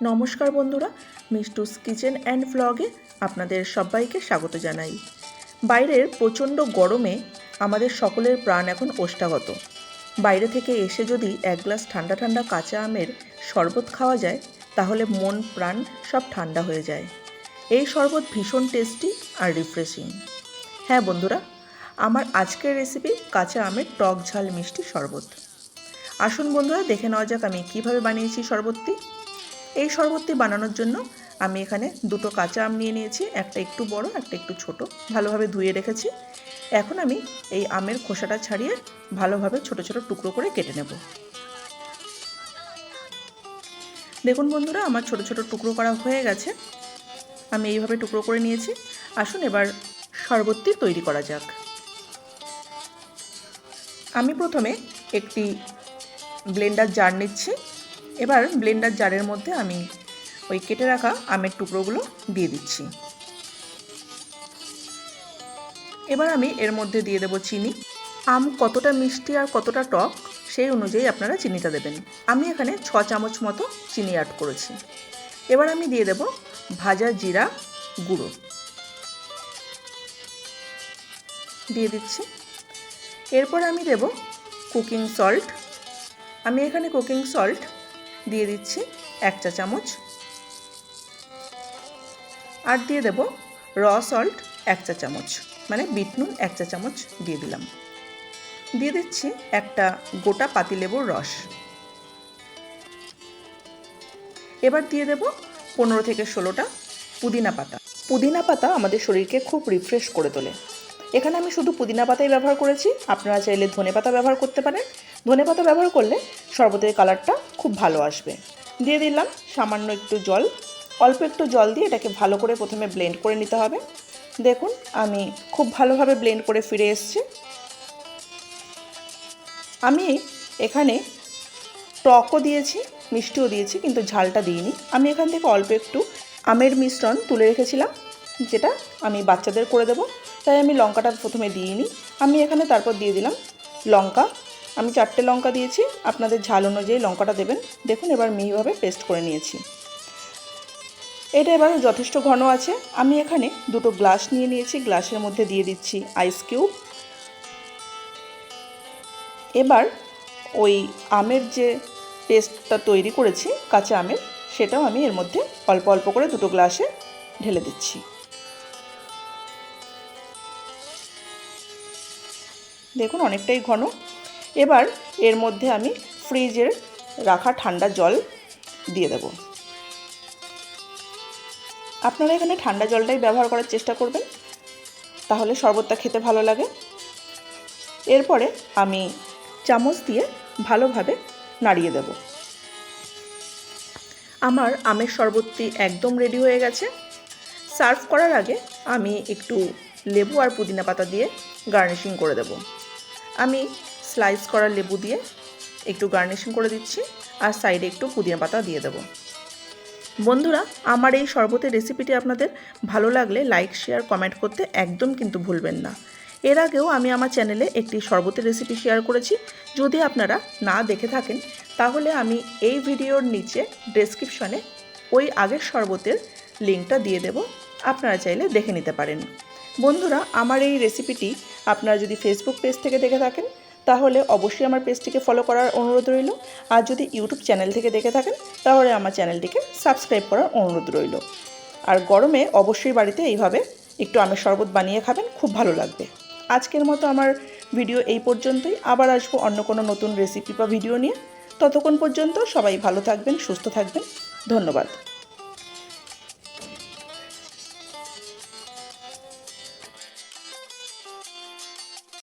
নমস্কার বন্ধুরা, মিষ্টুস kitchen and ভ্লগে আপনাদের সবাইকে স্বাগত জানাই। বাইরের প্রচণ্ড গরমে আমাদের সকলের প্রাণ এখন ওষ্ঠাগত। বাইরে থেকে এসে যদি এক গ্লাস ঠান্ডা ঠান্ডা কাঁচা আমের শরবত খাওয়া যায়, তাহলে মন প্রাণ সব ঠান্ডা হয়ে যায়। এই শরবত ভীষণ টেস্টি আর রিফ্রেশিং হ্যাঁ বন্ধুরা, আমার আজকের রেসিপি কাঁচা আমের টক ঝাল মিষ্টি শরবত। আসুন বন্ধুরা, দেখে নেওয়া যাক আমি কীভাবে বানিয়েছি শরবতটি। এই শরবতটি বানানোর জন্য আমি এখানে দুটো কাঁচা আম নিয়ে নিয়েছি, একটা একটু বড়, একটা একটু ছোট। ভালোভাবে ধুয়ে রেখেছি। এখন আমি এই আমের খোসাটা ছাড়িয়ে ভালোভাবে ছোট ছোট টুকরো করে কেটে নেব। দেখুন বন্ধুরা, আমার ছোট ছোট টুকরো করা হয়ে গেছে। আমি এইভাবে টুকরো করে নিয়েছি। আসুন এবার শরবতটি তৈরি করা যাক। আমি প্রথমে একটি ব্লেন্ডার জার নিচ্ছি। এবার ব্লেন্ডার জারের মধ্যে আমি ওই কেটে রাখা আমের টুকরোগুলো দিয়ে দিচ্ছি। এবার আমি এর মধ্যে দিয়ে দেবো চিনি। আম কতটা মিষ্টি আর কতটা টক, সেই অনুযায়ী আপনারা চিনিটা দেবেন। আমি এখানে ছ চামচ মতো চিনি অ্যাড করেছি। এবার আমি দিয়ে দেব ভাজা জিরা গুঁড়ো। দিয়ে দিচ্ছি। এরপর আমি দেব কুকিং সল্ট আমি এখানে কুকিং সল্ট দিয়ে দিচ্ছি এক চা চামচ। আর দিয়ে দেব র সল্ট এক চা চামচ মানে বিট নুন এক চা চামচ দিয়ে দিলাম। দিয়ে দিচ্ছি একটা গোটা পাতিলেবুর রস। এবার দিয়ে দেব পনেরো থেকে ষোলোটা পুদিনা পাতা। পুদিনা পাতা আমাদের শরীরকে খুব রিফ্রেশ করে তোলে। এখানে আমি শুধু পুদিনা পাতাই ব্যবহার করেছি। আপনারা চাইলে ধনে পাতা ব্যবহার করতে পারেন। ধনে পাতা ব্যবহার করলে শরবতের কালারটা খুব ভালো আসবে। দিয়ে দিলাম সামান্য একটু জল। অল্প একটু জল দিয়ে এটাকে ভালো করে প্রথমে ব্লেন্ড করে নিতে হবে। দেখুন, আমি খুব ভালোভাবে ব্লেন্ড করে ফিরে এসছি। আমি এখানে টকও দিয়েছি, মিষ্টিও দিয়েছি, কিন্তু ঝালটা দিইনি। আমি এখান থেকে অল্প একটু আমের মিশ্রণ তুলে রেখেছিলাম। যেটা আমি বাচ্চাদের করে দেবো। তাই আমি লঙ্কাটা প্রথমে দিইনি আমি এখানে তারপর দিয়ে দিলাম লঙ্কা। আমি চারটে লঙ্কা দিয়েছি। আপনাদের ঝাল অনুযায়ী লঙ্কাটা দেবেন। দেখুন, এবার মিহিভাবে পেস্ট করে নিয়েছি। এটা এবার যথেষ্ট ঘন আছে। আমি এখানে দুটো গ্লাস নিয়ে নিয়েছি। গ্লাসের মধ্যে দিয়ে দিচ্ছি আইস কিউব এবার ওই আমের যে পেস্টটা তৈরি করেছি, কাঁচা আমের, সেটাও আমি এর মধ্যে অল্প অল্প করে দুটো গ্লাসে ঢেলে দিচ্ছি। দেখুন, অনেকটাই ঘন। এবার এর মধ্যে আমি ফ্রিজের রাখা ঠান্ডা জল দিয়ে দেব। আপনারা এখানে ঠান্ডা জলটাই ব্যবহার করার চেষ্টা করবেন, তাহলে শরবতটা খেতে ভালো লাগে। এরপরে আমি চামচ দিয়ে ভালোভাবে নাড়িয়ে দেব। আমার আমের শরবতটি একদম রেডি হয়ে গেছে। সার্ভ করার আগে আমি একটু লেবু আর পুদিনা পাতা দিয়ে গার্নিশিং করে দেব। আমি স্লাইস করা লেবু দিয়ে একটু গার্নিশিং করে দিচ্ছি, আর সাইডে একটু পুদিনা পাতা দিয়ে দেবো। বন্ধুরা, আমার এই শরবতের রেসিপিটি আপনাদের ভালো লাগলে লাইক শেয়ার কমেন্ট করতে একদম কিন্তু ভুলবেন না। এর আগেও আমি আমার চ্যানেলে একটি শরবতের রেসিপি শেয়ার করেছি। যদি আপনারা না দেখে থাকেন, তাহলে আমি এই ভিডিওর নিচে ডেসক্রিপশনে ওই আগের শরবতের লিঙ্কটা দিয়ে দেব। আপনারা চাইলে দেখে নিতে পারেন। বন্ধুরা, আমার এই রেসিপিটি আপনারা যদি ফেসবুক পেজ থেকে দেখে থাকেন, তাহলে অবশ্যই আমার পেজটিকে ফলো করার অনুরোধ রইল। আর যদি ইউটিউব চ্যানেল থেকে দেখে থাকেন, তাহলে আমার চ্যানেলটিকে সাবস্ক্রাইব করার অনুরোধ রইল। আর গরমে অবশ্যই বাড়িতে এইভাবে একটু আমের শরবত বানিয়ে খাবেন, খুব ভালো লাগবে। আজকের মতো আমার ভিডিও এই পর্যন্তই। আবার আসব অন্য কোনো নতুন রেসিপি বা ভিডিও নিয়ে। ততক্ষণ পর্যন্ত সবাই ভালো থাকবেন, সুস্থ থাকবেন। ধন্যবাদ।